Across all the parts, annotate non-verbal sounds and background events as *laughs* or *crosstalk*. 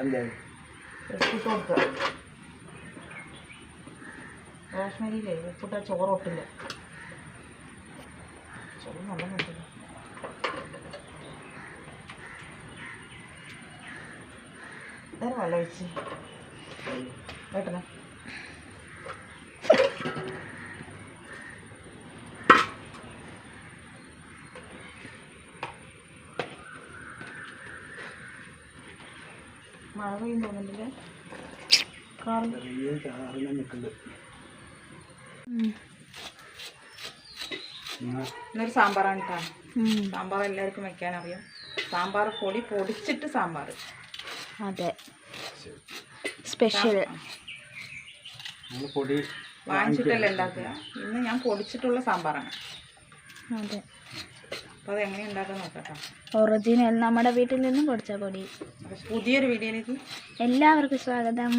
അല്ലേ? കൊടുക്കുക റോഷ്മരിയിലേ ഉപ്പിട്ട ചോറ് ഒട്ടില്ല ചോറ് നല്ല നോക്കില്ല വേറെ വെള്ളം ഒഴിച്ച് കേട്ടണേ മഴ പെയ്യും ഇന്നൊരു സാമ്പാറാണ് കേട്ടോ സാമ്പാർ എല്ലാവർക്കും വെക്കാൻ അറിയാം സാമ്പാർ പൊടി പൊടിച്ചിട്ട് സാമ്പാർ അതെ. സ്പെഷ്യൽ വാങ്ങിച്ചിട്ടല്ല ഉണ്ടാക്കുക. ഇന്ന് ഞാൻ പൊടിച്ചിട്ടുള്ള സാമ്പാറാണ്. അതെ. അപ്പോൾ അത് എങ്ങനെ ഉണ്ടാക്കാൻ നോക്കാം ഒറിജിനൽ നമ്മുടെ വീട്ടിൽ നിന്നും പൊടിച്ച പൊടി. പുതിയൊരു വീഡിയോയിലേക്ക് എല്ലാവർക്കും സ്വാഗതം.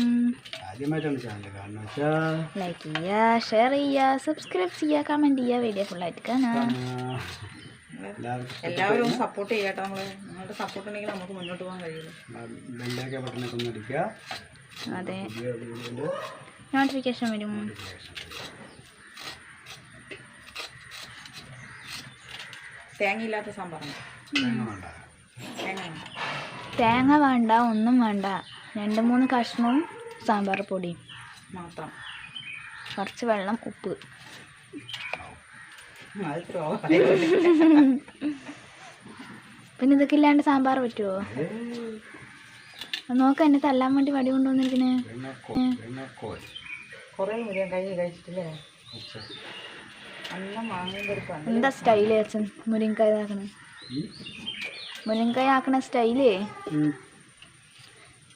ലൈക്ക് ചെയ്യുക ഷെയർ ചെയ്യുക സബ്സ്ക്രൈബ് ചെയ്യുക കമന്റ് ചെയ്യുക വീഡിയോ ഫുള്ളായിട്ട് കാണാം. എല്ലാവരും സപ്പോർട്ട് ചെയ്യട്ടെ നമ്മൾ നിങ്ങളുടെ സപ്പോർട്ട് ഉണ്ടെങ്കിൽ നമുക്ക് മുന്നോട്ട് പോകാൻ ഒന്ന് അതെ. നോട്ടിഫിക്കേഷൻ വരും. തേങ്ങയില്ലാത്ത സാമ്പാറാണ്. തേങ്ങ വേണ്ട. തേങ്ങ വേണ്ട ഒന്നും വേണ്ട. രണ്ട് മൂന്ന് കഷ്ണവും സാമ്പാർ പൊടിയും. മാത്രം. കുറച്ച് വെള്ളം ഉപ്പ്. പിന്നെ ഇതൊക്കെ ഇല്ലാണ്ട് സാമ്പാർ പറ്റുമോ നോക്ക എന്നെ തല്ലാൻ വേണ്ടി വടി കൊണ്ടുവന്നിരിക്കണേ. കുറേ കഴിച്ചിട്ടില്ലേ? എന്താ സ്റ്റൈൽ അച്ഛൻ? മുരിങ്ങക്കായ ആക്കണേ. മുരിങ്ങക്കായ ആക്കണ സ്റ്റൈലേ?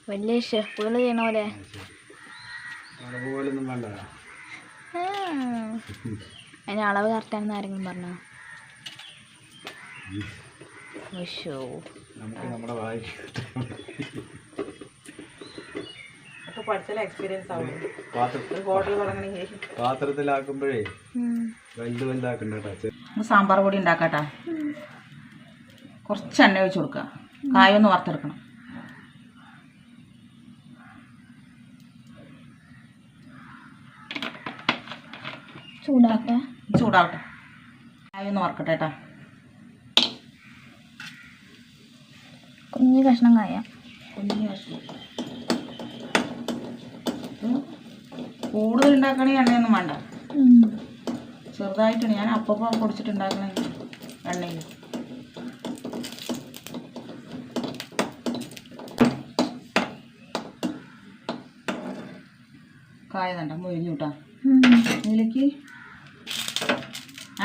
വലിയ ഷെഫുകൾ ചെയ്യണ പോലെ. അതിന് അളവ് കറക്റ്റാണെന്ന് ആരെങ്കിലും പറഞ്ഞോ? പാത്രത്തിലാക്കുമ്പോഴേ സാമ്പാർ പൊടി ഉണ്ടാക്കാട്ടാ. കുറച്ച് എണ്ണ ഒഴിച്ച് കൊടുക്കുക കായൊന്ന് വറുത്തെടുക്കണം. ചൂടാക്കട്ടെ ചൂടാവട്ടെ. കായൊന്ന് വറുക്കട്ടെ കേട്ടാ കുഞ്ഞു കഷ്ണം കായ. കുഞ്ഞു കഷ്ണം. കൂടുതൽ ഉണ്ടാക്കണേ എണ്ണയൊന്നും വേണ്ട. ചെറുതായിട്ടാണ് ഞാൻ അപ്പം പൊടിച്ചിട്ടുണ്ടാക്കണ എണ്ണയിൽ. കായ തണ്ട മൊഴിഞ്ഞു കേട്ടോ ഇതിലേക്ക്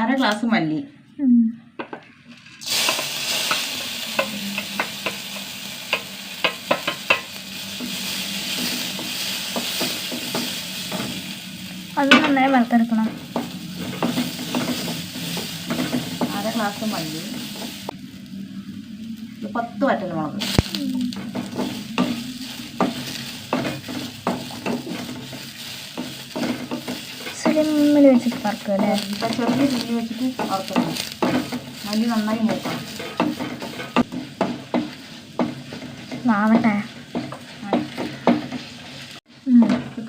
അര ഗ്ലാസ് മല്ലി. അത് നന്നായി വറുത്തെടുക്കണം അര ഗ്ലാസ് മല്ലി. പത്ത് വറ്റൽ മുളക്. സിലിമ്മിൽ വെച്ചിട്ട് വറുക്കും അല്ലേ? ഇപ്പൊ ചെറിയ തീ വെച്ചിട്ട് വറുക്കണം. മല്ലി നന്നായി മൂക്കണം.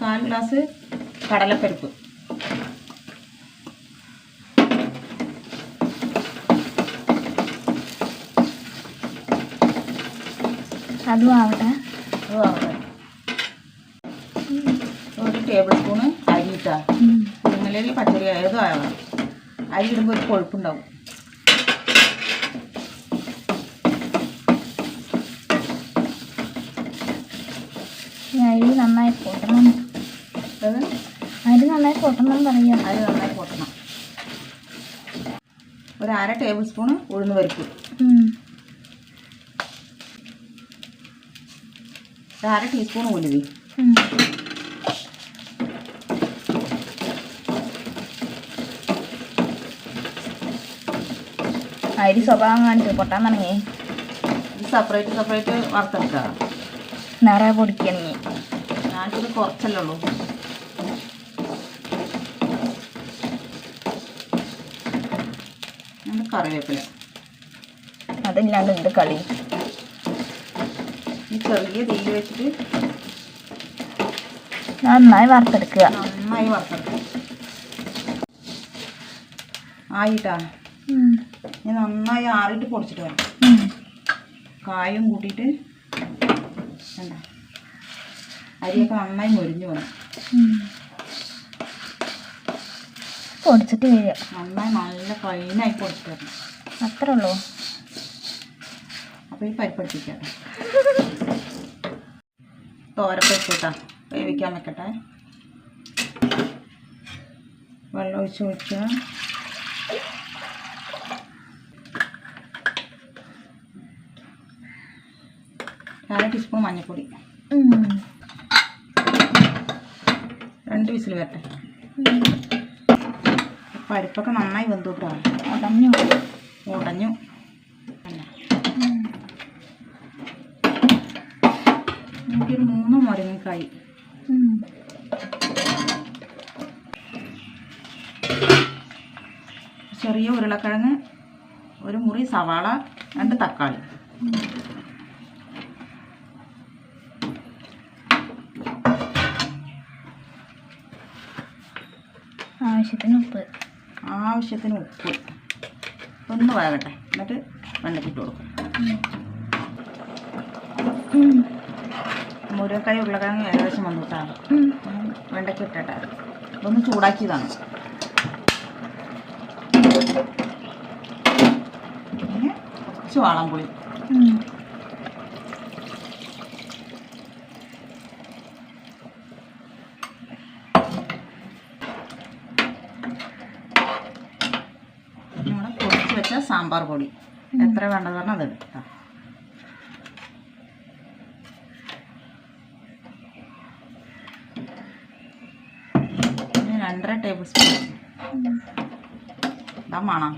കാൽ ഗ്ലാസ് കടലപ്പരിപ്പ്. അതും ആവട്ടെ അത് ആവട്ടെ. ഒരു ടേബിൾ സ്പൂണ് അരി ഇട്ടാ കുരുങ്ങലേക്ക് പച്ചരി ഏതോ ആവണം അരി ഇടുമ്പോൾ ഒരു കൊഴുപ്പുണ്ടാവും. അരി നന്നായി പൊട്ടണം. അരി നന്നായി പൊട്ടണം പറയാ അരി നന്നായി പൊട്ടണം. ഒരു അര ടേബിൾ സ്പൂൺ ഉഴുന്ന് പരിപ്പ്. അര ടീസ്പൂൺ ഉലുവി. അരി സ്വഭാവം കാണിച്ചു? പൊട്ടാൻ തുടങ്ങി. ഇത് സെപ്പറേറ്റ് സെപ്പറേറ്റ് വറുത്തെടുക്കുക നിറയെ പൊടിക്കണി ഞാനിത് കുറച്ചല്ലേ ഉള്ളൂ. കറിവേപ്പില. അതില്ലാണ്ട് എന്ത് കളി? ചെറിയ തീ വെച്ചിട്ട് നന്നായി വറുത്തെടുക്കുക. നന്നായി വറുത്തെടുക്കുക. ആയിട്ടാ. ഞാൻ നന്നായി ആറിയിട്ട് പൊടിച്ചിട്ട് വേണം. ഉം. കായും കൂട്ടിയിട്ട് വേണ്ട. അരിയൊക്കെ നന്നായി മൊരിഞ്ഞു വേണം പൊടിച്ചിട്ട് വരിക നന്നായി നല്ല ഫൈനായി പൊടിച്ചിട്ട് വരണം. അത്രേ ഉള്ളൂ. അപ്പോൾ ഈ പരിപ്പടിപ്പിക്കാം തോരപ്പെട്ടാ വെച്ചിട്ടാ വേവിക്കാൻ വെക്കട്ടെ. വെള്ളം ഒഴിച്ച് വെക്കുക അര ടീസ്പൂൺ മഞ്ഞൾപ്പൊടി. രണ്ട് വിസിൽ വരട്ടെ. പരിപ്പൊക്കെ നന്നായി വെന്തു കേട്ടോ ഉടഞ്ഞു. ഉടഞ്ഞു. മുരിങ്ങക്കായി ചെറിയ ഉരുളക്കിഴങ്ങ് ഒരു മുറി സവാള രണ്ട് തക്കാളി. ആവശ്യത്തിന് ഉപ്പ്. ആവശ്യത്തിന് ഉപ്പ്. ഒന്ന് വഴകട്ടെ. എന്നിട്ട് വെള്ളത്തിട്ട് കൊടുക്കും. ഉം. മുരുങ്ങക്കായ ഉരുളക്കിഴങ്ങ് ഏകദേശം വന്നിട്ടാണ്. വെണ്ടയ്ക്ക് ഇട്ടിട്ടാണ് ഇതൊന്ന് ചൂടാക്കിയതാണ് കുറച്ച് വാളംപുളി ഉം. നമ്മുടെ പൊടിച്ച് വെച്ച സാമ്പാർ പൊടി എത്ര വേണ്ടതാണ് അത് എടുക്കാം രണ്ടര ടേബിൾ സ്പൂൺ മണം.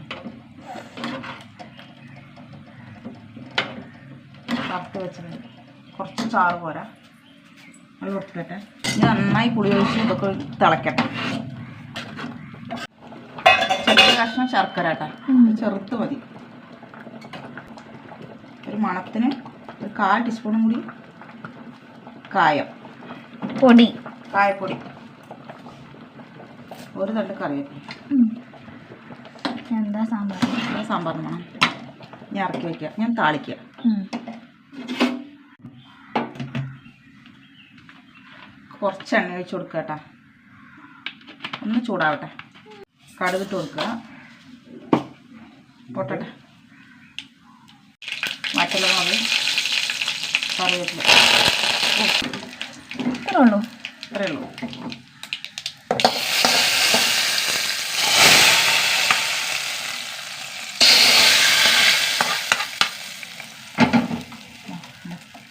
വറുത്ത് വെച്ചത്. കുറച്ച് ചാറ് പോരാ. അത് കൊടുത്തിട്ടെ ഇനി നന്നായി പുളി ഒഴിച്ച് ഇതൊക്കെ തിളക്കട്ടെ ചെറിയ കഷ്ണം ശർക്കര കേട്ടോ. ചെറുത്ത് മതി. ഒരു മണത്തിന് ഒരു കാൽ ടീസ്പൂണും കൂടി കായം. പൊടി. കായപ്പൊടി. ഒരു തട്ട് കറിവേപ്പില. എന്താ സാമ്പാർ? ഇത് സാമ്പാർ വേണം ഞാൻ ഇറക്കി വയ്ക്കുക ഞാൻ താളിക്കുക കുറച്ച് എണ്ണ ഒഴിച്ച് കൊടുക്കുക കേട്ടോ. ഒന്ന് ചൂടാവട്ടെ. കടുകിട്ട് കൊടുക്കുക പൊട്ടട്ടെ. മറ്റുള്ള മുളക് കറിവേപ്പില. ഇത്രേ ഉള്ളൂ. ഇത്രേ ഉള്ളൂ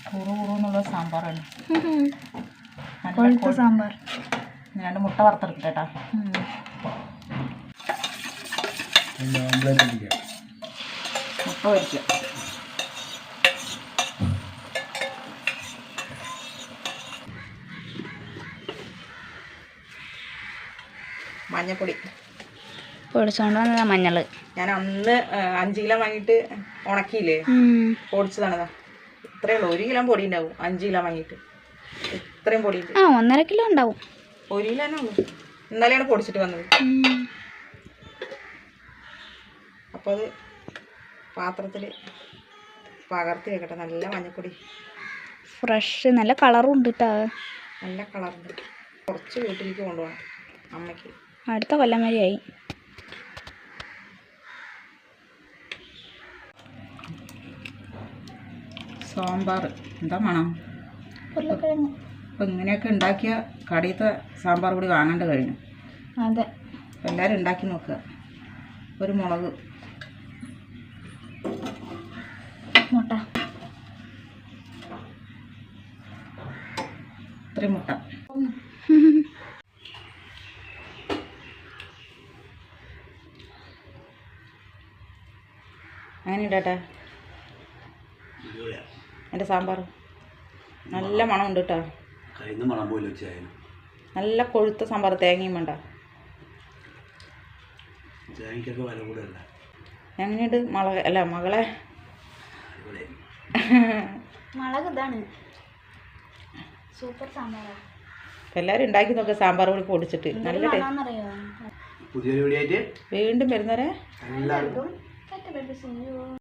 കുറു കുറു എന്നുള്ള സാമ്പാറാണ്. *laughs* കൊഴുത്ത സാമ്പാർ. ഞാൻ രണ്ട് മുട്ട വറുത്തെടുക്കട്ടെ കേട്ടോ. മുട്ട പൊരിക്കുക മഞ്ഞപ്പൊടി. പൊടിച്ചോണ്ട് വന്നതാ മഞ്ഞൾ. ഞാൻ അന്ന് അഞ്ചു അഞ്ച് കിലോ വാങ്ങിയിട്ട് ഉണക്കിയില്ലേ? പൊടിച്ചതാണതാ. ഇത്രയേ ഉള്ളൂ. ഒരു കിലോ പൊടി ഉണ്ടാവും. അഞ്ച് കിലോ വാങ്ങിയിട്ട്. ഇത്രയും പൊടി ആ ഒന്നര കിലോ ഉണ്ടാവും. ഒരു കിലോ തന്നെ ഉള്ളൂ. ഇന്നലെയാണ് പൊടിച്ചിട്ട് വന്നത്. അപ്പോൾ അത് പാത്രത്തിൽ പകർത്തി വെക്കട്ടെ. നല്ല മഞ്ഞപ്പൊടി. ഫ്രഷ് നല്ല കളറും ഉണ്ട് കേട്ടോ നല്ല കളറുണ്ട്. കുറച്ച് വീട്ടിലേക്ക് കൊണ്ടുപോകണം. അമ്മയ്ക്ക്. അടുത്ത കൊല്ലം വരെയായി സാമ്പാർ. എന്താ മണം? അപ്പം ഇങ്ങനെയൊക്കെ ഉണ്ടാക്കിയ കടയിലത്തെ സാമ്പാർ കൂടി വാങ്ങേണ്ട കഴിഞ്ഞു. അതെ. എല്ലാരും എല്ലാവരും ഉണ്ടാക്കി നോക്കുക. ഒരു മുളക്. മുട്ട. ഇത്രയും മുട്ട. അങ്ങനെ ഇടാട്ടെ. എന്റെ സാമ്പാർ. നല്ല മണമുണ്ട് കേട്ടോ. കയ്യിൽ നിന്ന് മണം പോലും വെച്ചായാലും നല്ല കൊഴുത്ത സാമ്പാർ തേങ്ങയും വേണ്ട. എങ്ങനെയുണ്ട് മള അല്ല മകളെ? മുളക് ഇതാണ്. സൂപ്പർ സാമ്പാർ. എല്ലാവരും ഉണ്ടാക്കി നോക്കുക സാമ്പാർ കൂടി പൊടിച്ചിട്ട്. നല്ല വീണ്ടും വരുന്നവരെ? എല്ലാവർക്കും.